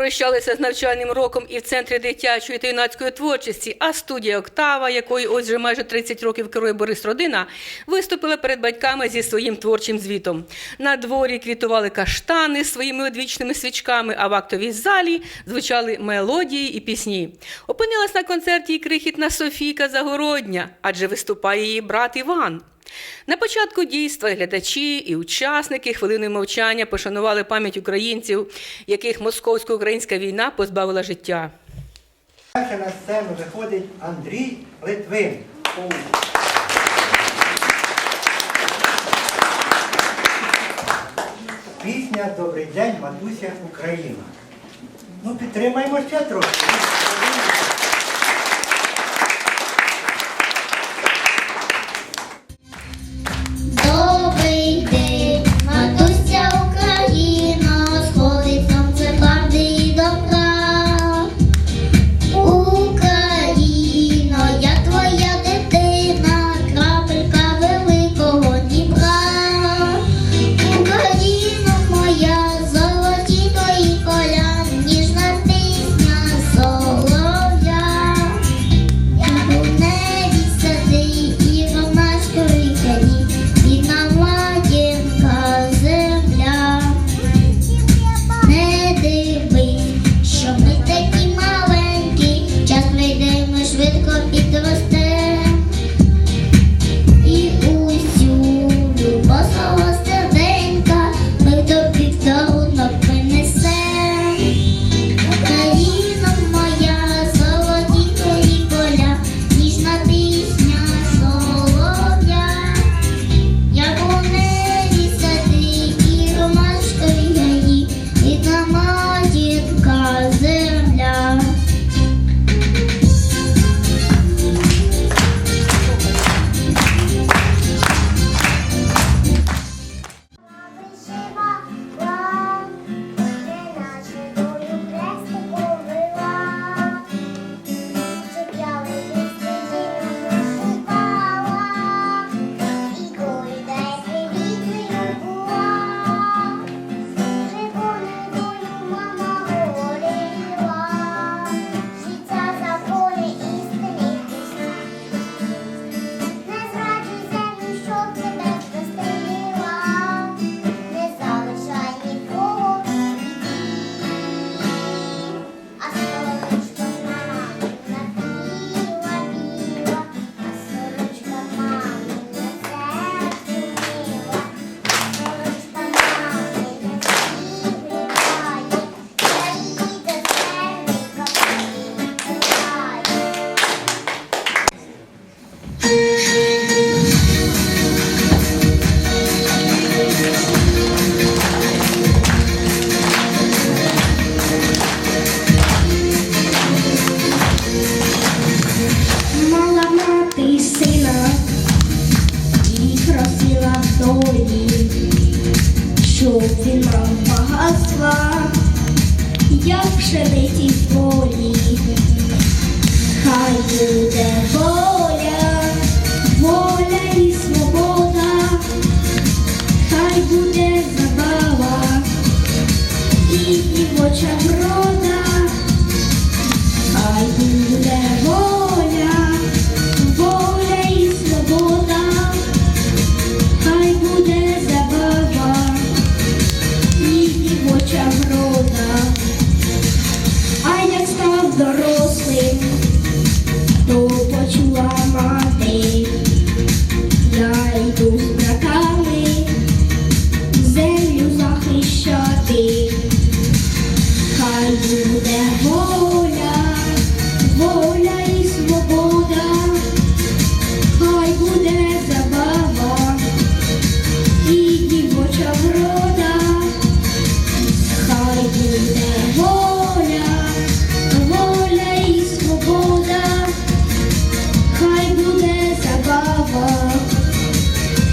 попрощалися з навчальним роком і в центрі дитячої та юнацької творчості, а студія Октава, якою ось вже майже 30 років керує Борис Родина, виступила перед батьками зі своїм творчим звітом. На дворі квітували каштани своїми одвічними свічками, а в актовій залі звучали мелодії і пісні. Опинилась на концерті і крихітна Софійка Загородня, адже виступає її брат Іван. На початку дійства глядачі і учасники хвилиною мовчання пошанували пам'ять українців, яких московсько-українська війна позбавила життя. Перше на сцену виходить Андрій Литвин. Пісня Добрий день, матуся Україна. Ну, підтримаємо ще трохи.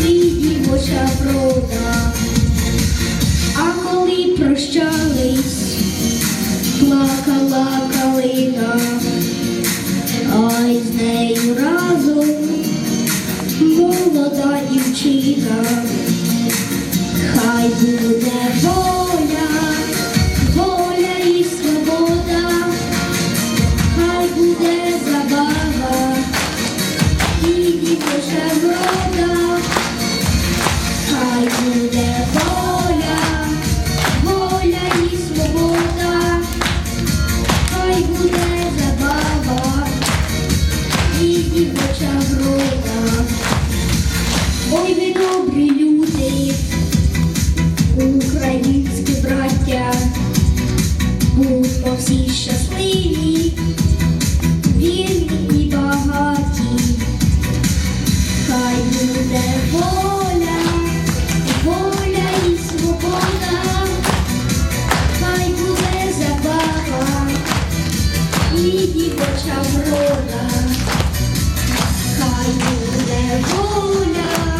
Мій дівоча брода. Ой, ви добрі люди, українські браття, будьмо всі щасливі, вільні і багаті, хай буде воля, воля і свобода, хай буде забава і дівоча врода. Хай буде воля,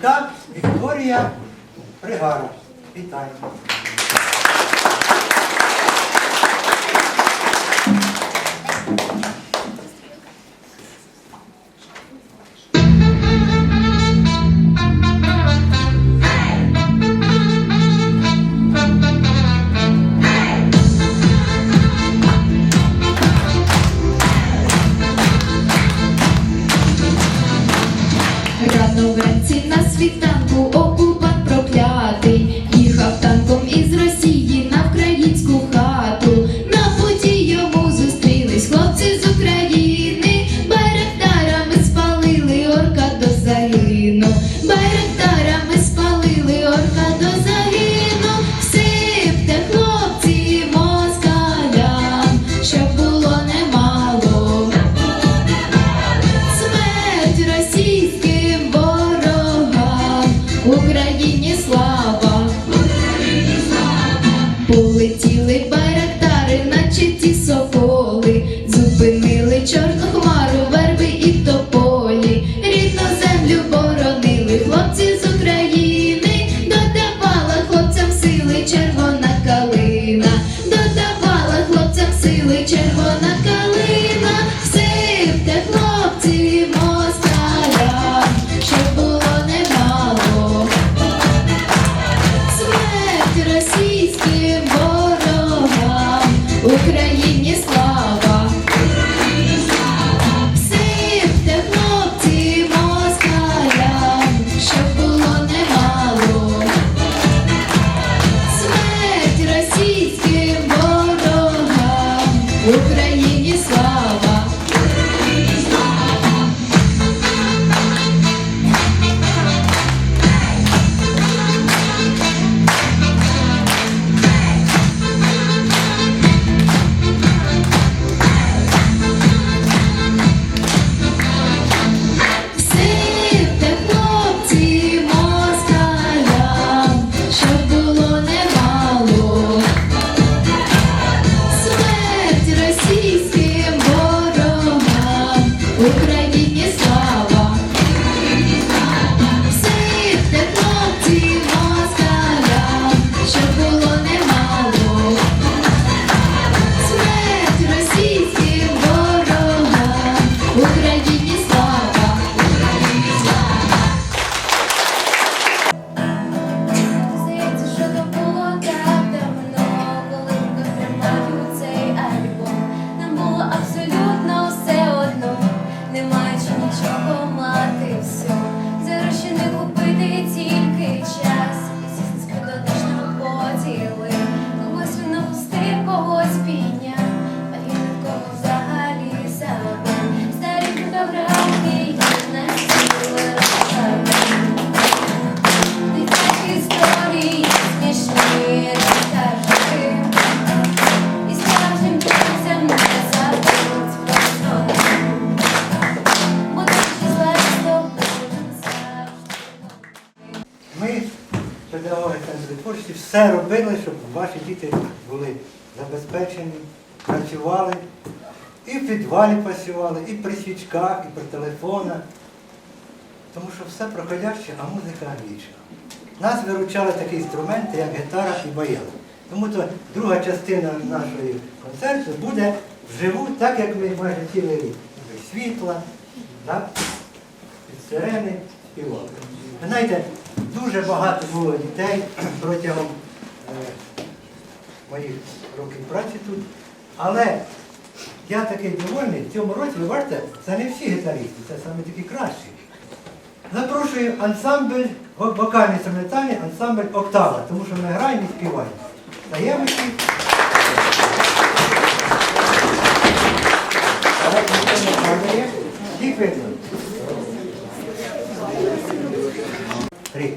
Так, Вікторія Пригара. Вітаємо. Ukraine. зробили, щоб ваші діти були забезпечені, працювали, і в підвалі працювали, і при свічках, і при телефонах. Тому що все проходяще, а музика вічна. Нас виручали такі інструменти, як гітара і баян. Тому то друга частина нашої концерту буде вживу, так як ми майже цілий рік. Світла, так? сирени співали. Ви знаєте, дуже багато було дітей протягом. Мої роки праці тут. Але я такий довольний, в цьому році, ви бачите, це не всі гітаристи, це саме такі кращі. Запрошую ансамбль, вокальний інструментальний ансамбль Октава, тому що ми граємо і співаємо. Даємо всі. Їх. Три.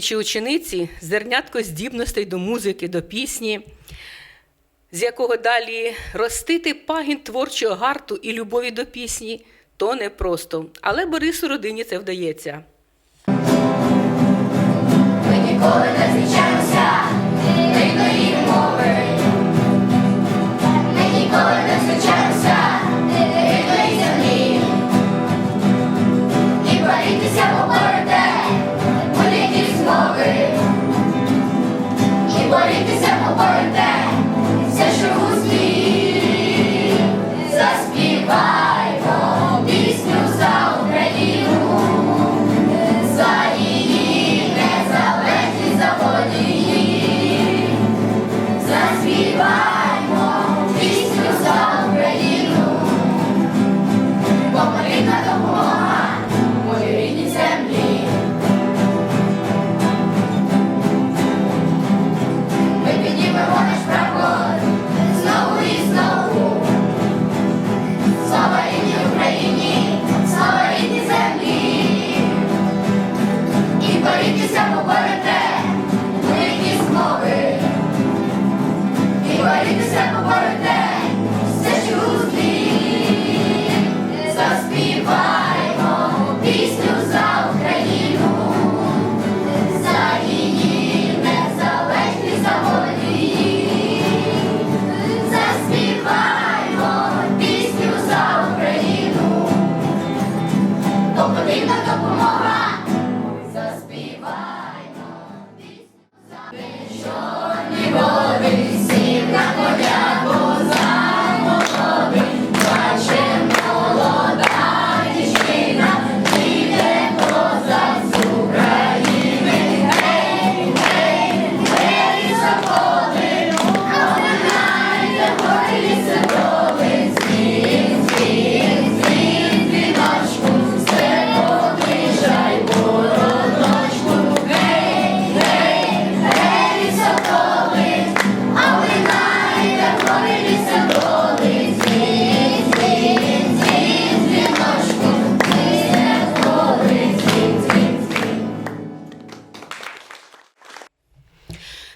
Учневі чи учениці зернятко здібностей до музики, до пісні, з якого далі ростити пагін творчого гарту і любові до пісні, то непросто. Але Борису родині це вдається. Ми ніколи не зустрічаємося рідної мови. Ми ніколи не зустрічаємося борітися поборете все, що Заспіваймо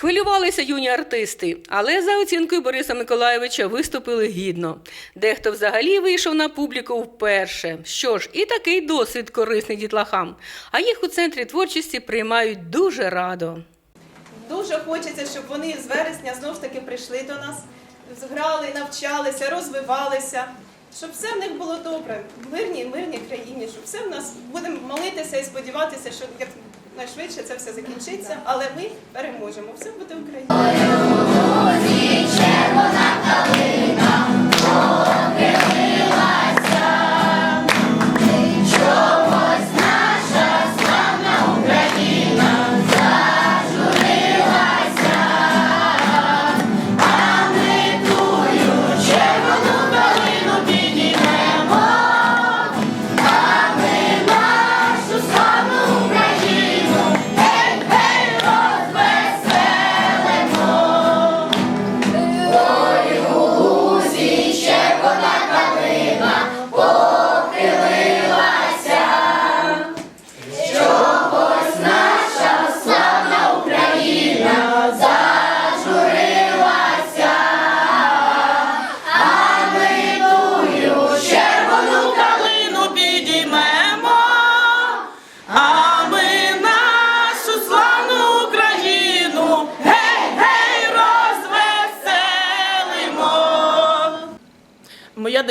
Хвилювалися юні артисти, але за оцінкою Бориса Миколайовича виступили гідно. Дехто взагалі вийшов на публіку вперше. Що ж, і такий досвід корисний дітлахам. А їх у центрі творчості приймають дуже радо. Дуже хочеться, щоб вони з вересня знов ж таки прийшли до нас, зграли, навчалися, розвивалися, щоб все в них було добре, в мирній, мирній країні, щоб все в нас будемо молитися і сподіватися, що як найшвидше це все закінчиться, але ми переможемо. Все буде Україна.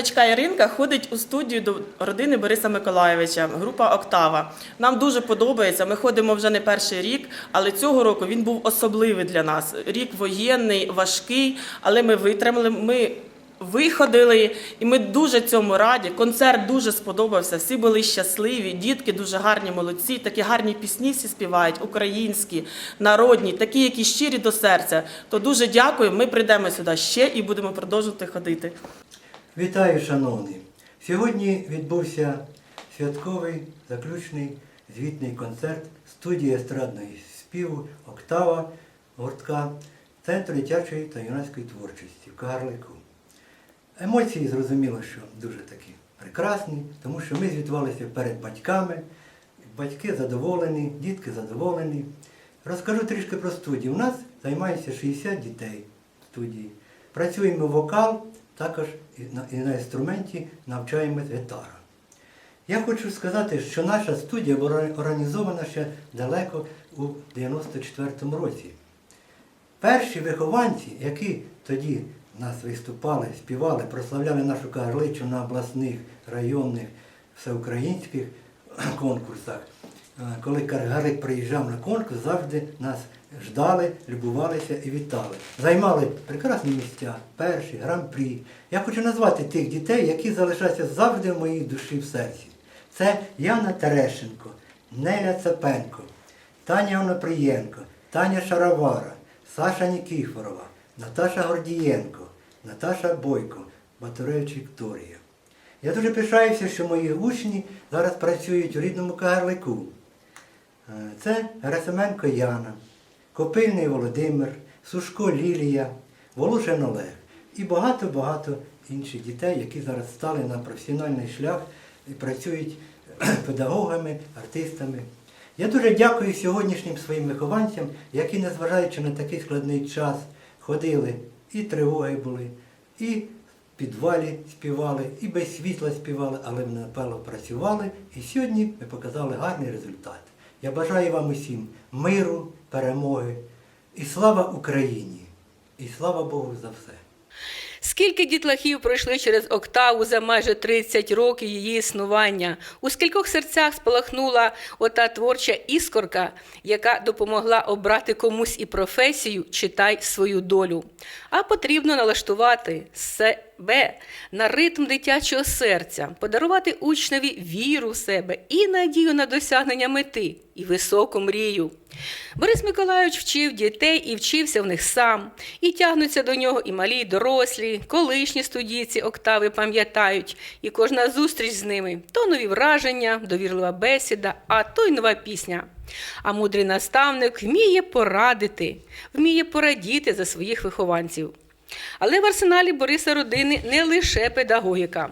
Дочка Іринка ходить у студію до родини Бориса Миколайовича, група Октава. Нам дуже подобається. Ми ходимо вже не перший рік, але цього року він був особливий для нас. Рік воєнний, важкий, але ми витримали. Ми виходили, і ми дуже цьому раді. Концерт дуже сподобався. Всі були щасливі. Дітки дуже гарні, молодці. Такі гарні пісні всі співають, українські, народні, такі, які щирі до серця. То дуже дякую. Ми прийдемо сюди ще і будемо продовжувати ходити. Вітаю, шановні! Сьогодні відбувся святковий заключний звітний концерт студії естрадної співу Октава гуртка Центру дитячої та юнацької творчості в Кагарлику. Емоції зрозуміло, що дуже такі прекрасні, тому що ми звітувалися перед батьками, батьки задоволені, дітки задоволені. Розкажу трішки про студію. У нас займається 60 дітей в студії. Працюємо вокал, також і на, інструменті навчаємось гітара. Я хочу сказати, що наша студія була організована ще далеко у 94-му році. Перші вихованці, які тоді нас виступали, співали, прославляли нашу кагарличу на обласних, районних, всеукраїнських конкурсах. Е, Коли Каргалик приїжджав на конкурс, завжди нас ждали, любувалися і вітали. Займали прекрасні місця, перші, гран-прі. Я хочу назвати тих дітей, які залишаються завжди в моїй душі в серці. Це Яна Терещенко, Неля Цепенко, Таня Оноприєнко, Таня Шаровара, Саша Нікіфорова, Наташа Гордієнко, Наташа Бойко, Батуревич Вікторія. Я дуже пишаюся, що мої учні зараз працюють у рідному Кагарлику. Е, Це Герасименко Яна, Копильний Володимир, Сушко Лілія, Волошин Олег і багато-багато інших дітей, які зараз стали на професіональний шлях і працюють педагогами, артистами. Я дуже дякую сьогоднішнім своїм вихованцям, які, незважаючи на такий складний час, ходили і тривоги були, і в підвалі співали, і без світла співали, але напевно працювали. І сьогодні ми показали гарний результат. Я бажаю вам усім миру, перемоги і слава Україні! І слава Богу за все! Скільки дітлахів пройшли через октаву за майже 30 років її існування? У скількох серцях спалахнула ота творча іскорка, яка допомогла обрати комусь і професію, читай свою долю. А потрібно налаштувати себе на ритм дитячого серця, подарувати учневі віру в себе і надію на досягнення мети і високу мрію. Борис Миколайович вчив дітей і вчився в них сам. І тягнуться до нього і малі, і дорослі, колишні студійці октави пам'ятають, і кожна зустріч з ними то нові враження, довірлива бесіда, а то й нова пісня. А мудрий наставник вміє порадити, вміє порадіти за своїх вихованців. Але в арсеналі Бориса родини не лише педагогіка.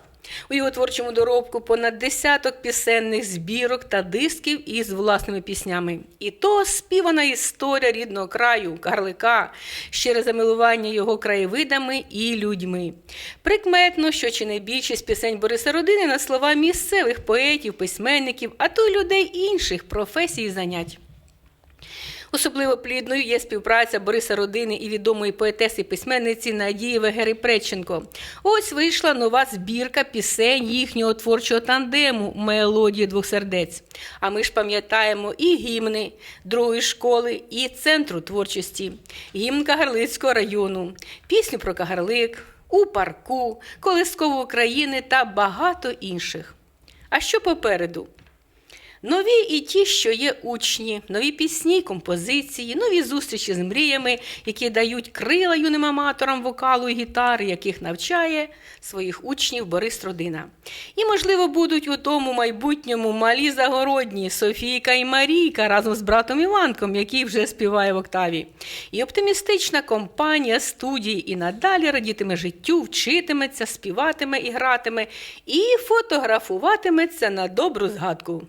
У його творчому доробку понад десяток пісенних збірок та дисків із власними піснями. І то співана історія рідного краю, Карлика, щире замилування його краєвидами і людьми. Прикметно, що чи не більшість пісень Бориса родини на слова місцевих поетів, письменників, а то й людей інших професій і занять. Особливо плідною є співпраця Бориса Родини і відомої поетеси письменниці Надії Вегери Преченко. Ось вийшла нова збірка пісень їхнього творчого тандему Мелодії двох сердець. А ми ж пам'ятаємо і гімни другої школи, і центру творчості, гімн Кагарлицького району, пісню про Кагарлик, у парку, колискову України та багато інших. А що попереду? Нові і ті, що є учні, нові пісні, композиції, нові зустрічі з мріями, які дають крила юним аматорам вокалу і гітари, яких навчає своїх учнів Борис Родина. І, можливо, будуть у тому майбутньому малі загородні Софійка і Марійка разом з братом Іванком, який вже співає в октаві. І оптимістична компанія студії і надалі радітиме життю, вчитиметься, співатиме і гратиме, і фотографуватиметься на добру згадку.